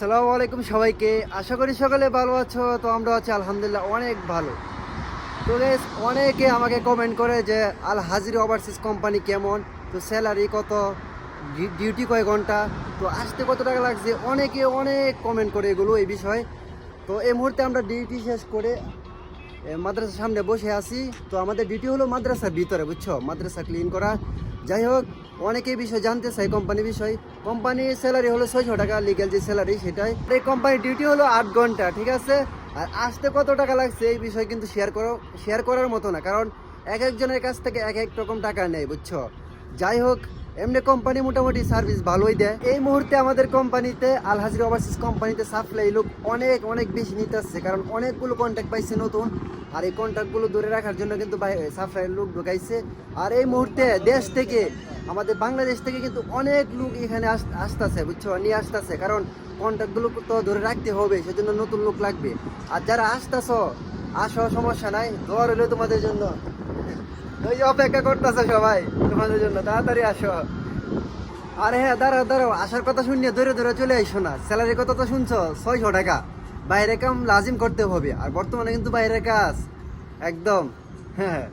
আসসালামু আলাইকুম সবাইকে। আশা করি সকলে ভালো আছো, তো আমরা আছি আলহামদুলিল্লাহ অনেক ভালো। তো বেশ অনেকে আমাকে কমেন্ট করে যে, আল হাজির ওভারসিজ কোম্পানি কেমন? তো স্যালারি কত? ডিউটি কয় ঘণ্টা? তো আসতে কত টাকা লাগছে? অনেকে অনেক কমেন্ট করে এগুলো, এই বিষয়ে। তো এই মুহূর্তে আমরা ডিউটি শেষ করে মাদ্রাসার সামনে বসে আছি। তো আমাদের ডিউটি হলো মাদ্রাসার ভিতরে, বুঝছ? মাদ্রাসা ক্লিন করা। যাই হোক, অনেকেই বিষয় জানতে চাই কোম্পানি বিষয়। কোম্পানির স্যালারি হলো ছয়শো টাকা লিগেল যে স্যালারি সেটাই। এই কোম্পানির ডিউটি হলো আট ঘণ্টা, ঠিক আছে? আর আসতে কত টাকা লাগছে এই বিষয় কিন্তু শেয়ার করো শেয়ার করার মতো না। কারণ এক একজনের কাছ থেকে এক এক রকম টাকা নেয়, বুঝছ? যাই হোক এমনি কোম্পানি মোটামুটি সার্ভিস ভালোই দেয়। এই মুহূর্তে আমাদের কোম্পানিতে আল হাজির ওভারসিজ কোম্পানিতে সাপ্লাই লোক অনেক অনেক বেশি নিতে আসছে। কারণ অনেকগুলো কন্ট্যাক্ট পাইছে নতুন। আর এই কন্ট্যাক্টগুলো ধরে রাখার জন্য কিন্তু সাপ্লাই লোক ঢুকাইছে। আর এই মুহূর্তে দেশ থেকে, আমাদের বাংলাদেশ থেকে কিন্তু অনেক লোক এখানে আস- আসতেছে, বুঝছ? নিয়ে আসতেছে। কারণ কন্ট্যাক্টগুলো তো ধরে রাখতে হবে, সেজন্য নতুন লোক লাগবে। আর যারা আসতেছ আসো, সমস্যা নাই। দোয়া হলো তোমাদের জন্য। ওই যে অপেক্ষা করতেছে সবাই তোমাদের জন্য। তাড়াতাড়ি আসো। আরে হ্যাঁ দাঁড়াও দাঁড়াও। আসার কথা শুনিয়ে ধরে ধরে চলে আইসো না। স্যালারির কথা তো শুনছো? ছয়শো টাকা। বাইরে কাম লাজিম করতে হবে। আর বর্তমানে কিন্তু বাইরে কাজ। একদম। হ্যাঁ হ্যাঁ।